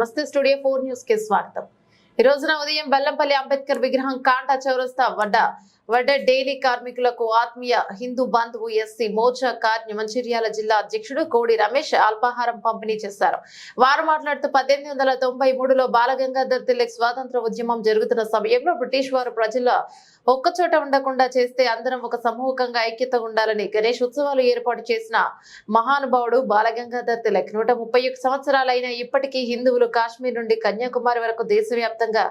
నమస్తే studio four న్యూస్కి స్వాగతం. ఈ రోజున ఉదయం బెల్లంపల్లి అంబేద్కర్ విగ్రహం కాంటా చౌరస్తా వడ్డ వడ్డ డైలీ కార్మికులకు ఆత్మీయ హిందూ బంధువు ఎస్సీ మోర్చా కార్య మంచిర్యాల జిల్లా అధ్యక్షుడు కోడి రమేష్ అల్పాహారం పంపిణీ చేశారు. వారు మాట్లాడుతూ పద్దెనిమిది వందల తొంభై మూడులో బాలగంగాధర్ తిలక్ స్వాతంత్ర ఉద్యమం జరుగుతున్న సమయంలో బ్రిటిష్ వారు ప్రజల ఒక్కచోట ఉండకుండా చేస్తే అందరం ఒక సమూహంగా ఐక్యత ఉండాలని గణేష్ ఉత్సవాలు ఏర్పాటు చేసిన మహానుభావుడు బాలగంగాధర్ తిలక్ నూట ముప్పై సంవత్సరాలైన ఇప్పటికీ హిందువులు కాశ్మీర్ నుండి కన్యాకుమారి వరకు దేశవ్యాప్తంగా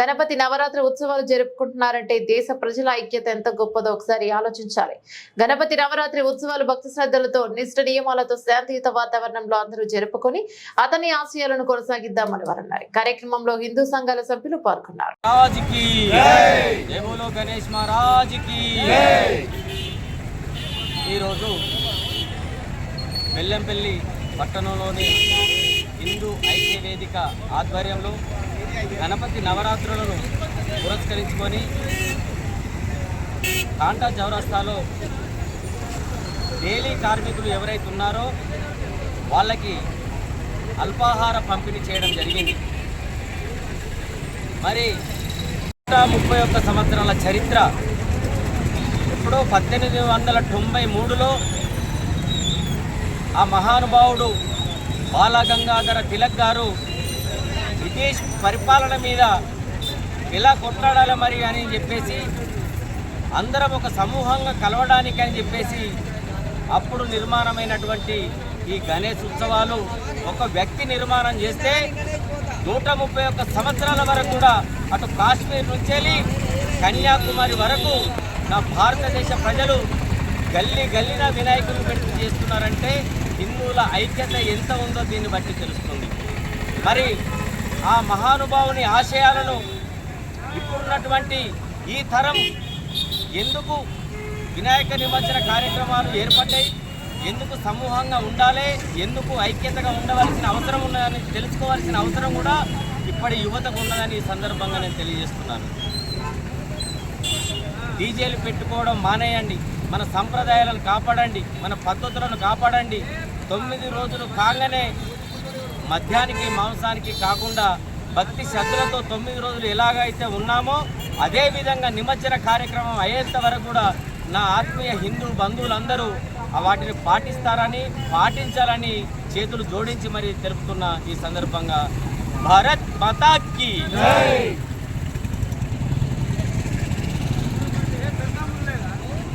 గణపతి నవరాత్రి ఉత్సవాలు జరుపుకుంటున్నారంటే దేశ ప్రజల ఐక్యత ఎంత గొప్పదో ఒకసారి ఆలోచించాలి. గణపతి నవరాత్రి ఉత్సవాలు భక్తి శ్రద్ధలతో నిష్ట నియమాలతో శాంతియుత వాతావరణంలో అందరూ జరుపుకొని అతని ఆశయాలను కొనసాగిద్దామని వారన్నారు. కార్యక్రమంలో హిందూ సంఘాల సభ్యులు పాల్గొన్నారు. బెల్లంపల్లి పట్టణంలోని హిందూ ఐక్య వేదిక ఆధ్వర్యంలో గణపతి నవరాత్రులను పురస్కరించుకొని కాంటా చౌరస్తాలో డైలీ కార్మికులు ఎవరైతే ఉన్నారో వాళ్ళకి అల్పాహార పంపిణీ చేయడం జరిగింది. మరి నూట ముప్పై ఒక్క సంవత్సరాల చరిత్ర ఎప్పుడో పద్దెనిమిది వందల తొంభై మూడులో ఆ మహానుభావుడు బాలగంగాధర తిలక్ గారు బ్రిటిష్ పరిపాలన మీద ఎలా కొట్లాడాలి మరి అని చెప్పేసి అందరం ఒక సమూహంగా కలవడానికి అని చెప్పేసి అప్పుడు నిర్మాణమైనటువంటి ఈ గణేష్ ఉత్సవాలు ఒక వ్యక్తి నిర్మాణం చేస్తే నూట ముప్పై ఒక్క సంవత్సరాల వరకు కూడా అటు కాశ్మీర్ నుంచి వెళ్ళి కన్యాకుమారి వరకు నా భారతదేశ ప్రజలు గల్లీ గల్లీన వినాయకులు పెట్టి చేస్తున్నారంటే హిందువుల ఐక్యత ఎంత ఉందో దీన్ని బట్టి తెలుస్తుంది. మరి ఆ మహానుభావుని ఆశయాలను ఇప్పుడున్నటువంటి ఈ తరం ఎందుకు వినాయక నిమజ్జన కార్యక్రమాలు ఏర్పడ్డాయి? ఎందుకు సమూహంగా ఉండాలి? ఎందుకు ఐక్యతగా ఉండవలసిన అవసరం ఉన్నదని తెలుసుకోవాల్సిన అవసరం కూడా ఇప్పటి యువతకు ఉన్నదని ఈ సందర్భంగా నేను తెలియజేస్తున్నాను. డీజేలు పెట్టుకోవడం మానేయండి. మన సంప్రదాయాలను కాపాడండి. మన పద్ధతులను కాపాడండి. తొమ్మిది రోజులు కాగానే మద్యానికి మాంసానికి కాకుండా భక్తి శ్రద్ధలతో తొమ్మిది రోజులు ఎలాగైతే ఉన్నామో అదేవిధంగా నిమజ్జన కార్యక్రమం అయ్యేంత వరకు కూడా నా ఆత్మీయ హిందూ బంధువులందరూ వాటిని పాటిస్తారని పాటించాలని చేతులు జోడించి మరి తెలుపుతున్న ఈ సందర్భంగా భారత్ మాతాకి